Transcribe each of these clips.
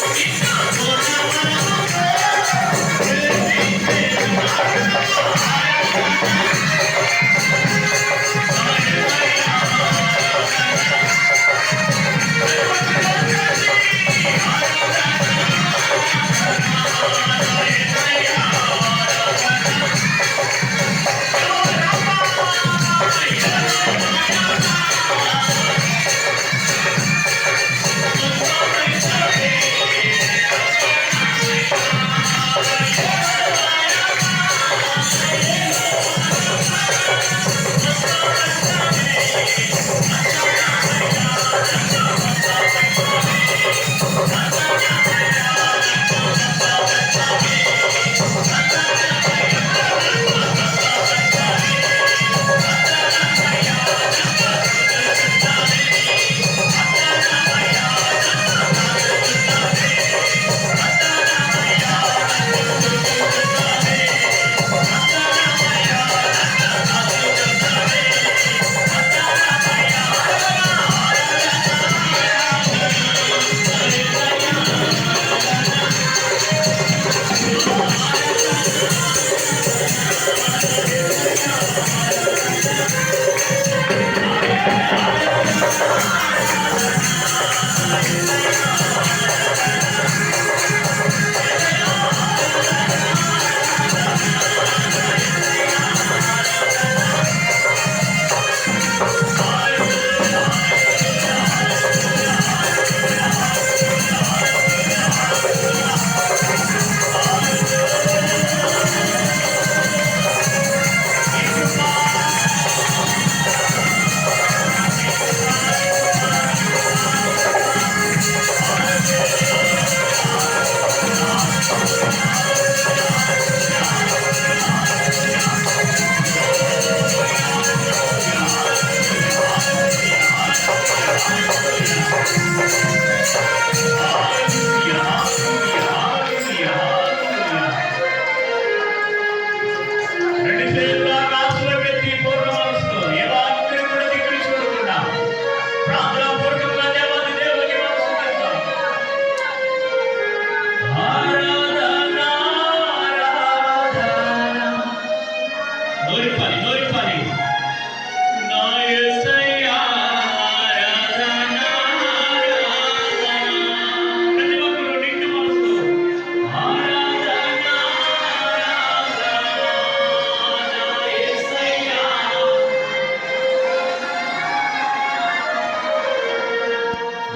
Thank you.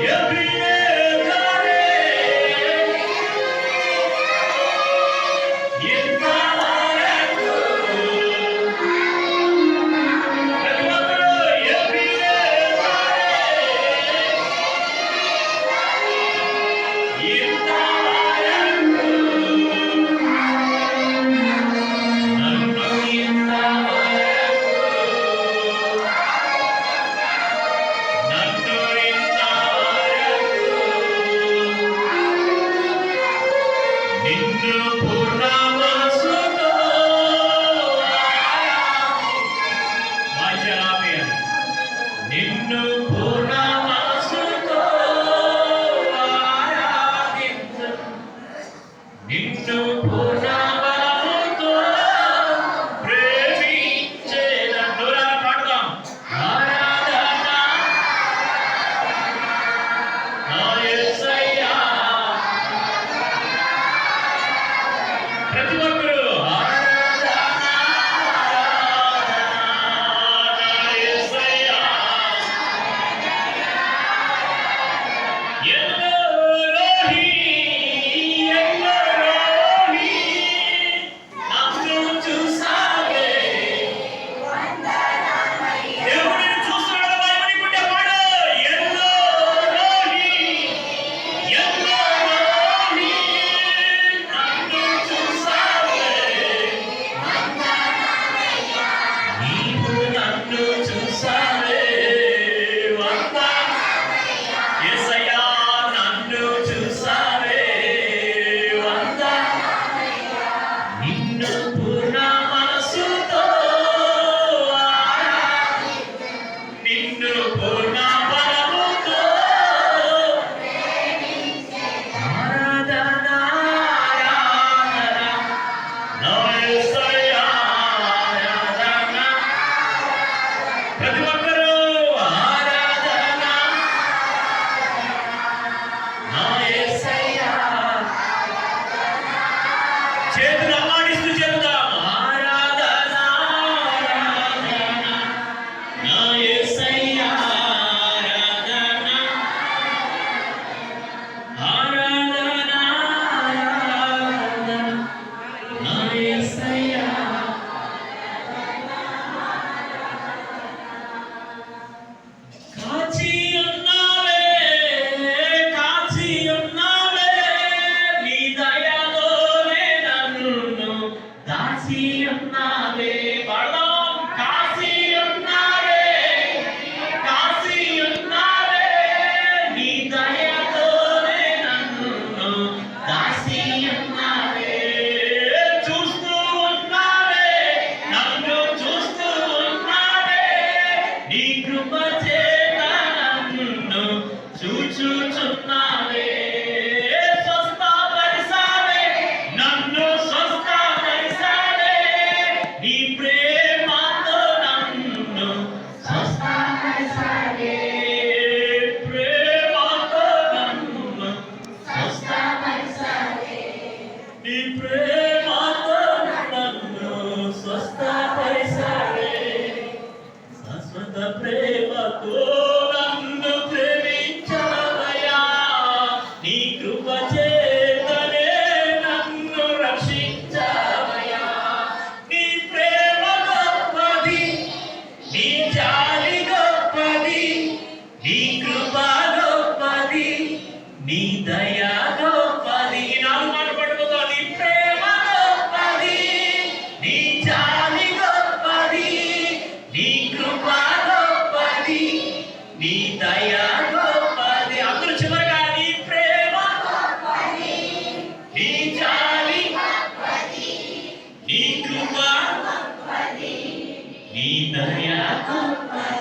Yeah.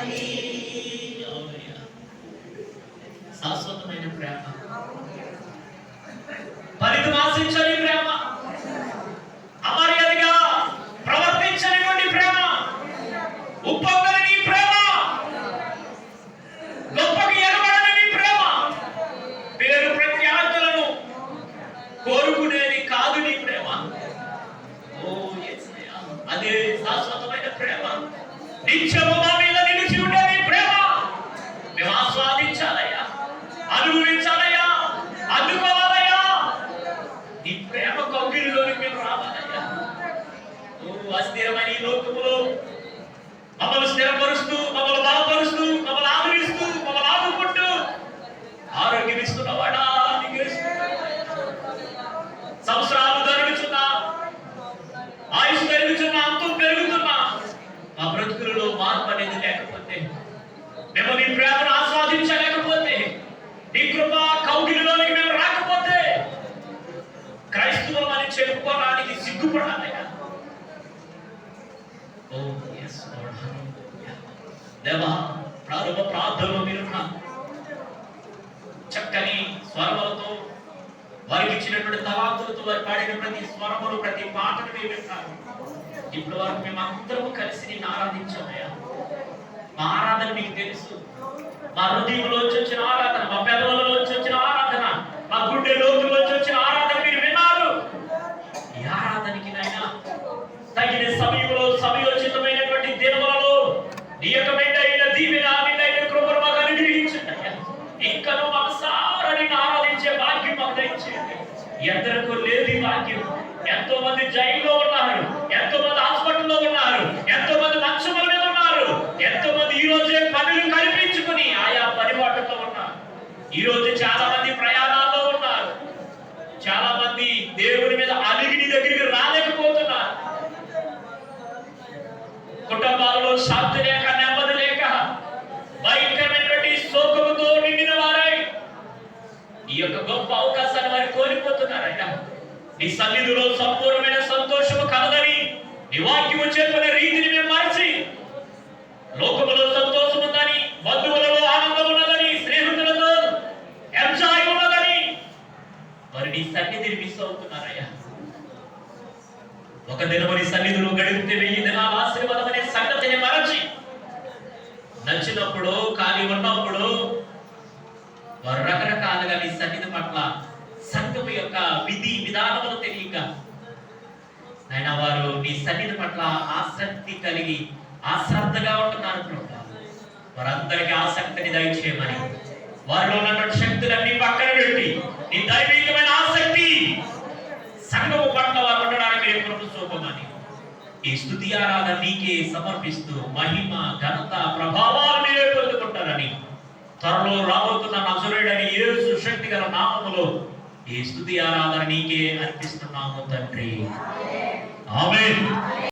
Amen. మమ్మల్ని స్థిరపరుస్తూ మమ్మల్ని బలపరుస్తూ మమ్మల్ని ఆదరిస్తూ మమ్మల్ని ఆదుకుంటూ ఆరోగ్యం ఇస్తున్నవాడా సంవత్సరాలు జరుగుతున్నా ఆయుష్ పెరుగుతున్నా అంతం పెరుగుతున్నా. మా బ్రతుకులలో మార్పు అనేది లేకపోతే మేము నీ ప్రేమను ఆస్వాదించలేకపోతే నీ కృప కౌగిలిలోనికి మేము రాకపోతే క్రైస్తవం అని చెప్పుకోవడానికి సిగ్గుపడాలి. దేవా ప్రారంభ ప్రార్థనలో మీరు చక్కని స్వరములతో వారికి ఇచ్చినటువంటి తలాంతులతో వారు పాడిన ప్రతి స్వరములు ప్రతి పాటను మేము వింటాము. ఇప్పుడు వరకు మేము అందరము కలిసి నిన్ను ఆరాధించామయ్యా. మా ఆరాధన మీకు తెలుసు. మా హృదయంలోంచి వచ్చిన ఆరాధన మా పెదవులలోంచి వచ్చిన ఆరాధన మా గుండె లోతులోంచి వచ్చిన భాగ్యం ఎంతో మంది జైల్లో ఉన్నారు ఎంతో మంది హాస్పిటల్లో ఉన్నారు ఎంతో మంది మంచముల మీద ఉన్నారు ఎంతో మంది ఈ రోజే పనులు కల్పించుకుని ఆయా పనిబాటుతో ఉన్నారు. ఈ రోజు సన్నిధిలో సంపూర్ణమైన సంతోషము కలదని నీ వాక్యము చెప్పిన రీతిని మేము మార్చి పట్ల ఆసక్తి కలిగి ఆశ్రద్ధగా ఉంటున్నారు ప్రభు. వారందరికీ ఆసక్తిని దయచేయమని. వారిలో ఉన్నటువంటి శక్తులన్నీ పక్కన పెట్టి నీ దైవికమైన ఆసక్తి సంఘము పట్ల వారు ఉండడానికి ఎప్పుడు చూపమని. ఈ స్థుతి ఆరాధన నీకే సమర్పిస్తూ మహిమ ఘనత ప్రభావాలు మీరే పొందుకుంటారని. త్వరలో రాబోతున్న నజరుడని ఏసు శక్తి గల నామములో ఈ స్థుతి ఆరాధన నీకే అర్పిస్తున్నాము తండ్రి. ఆమె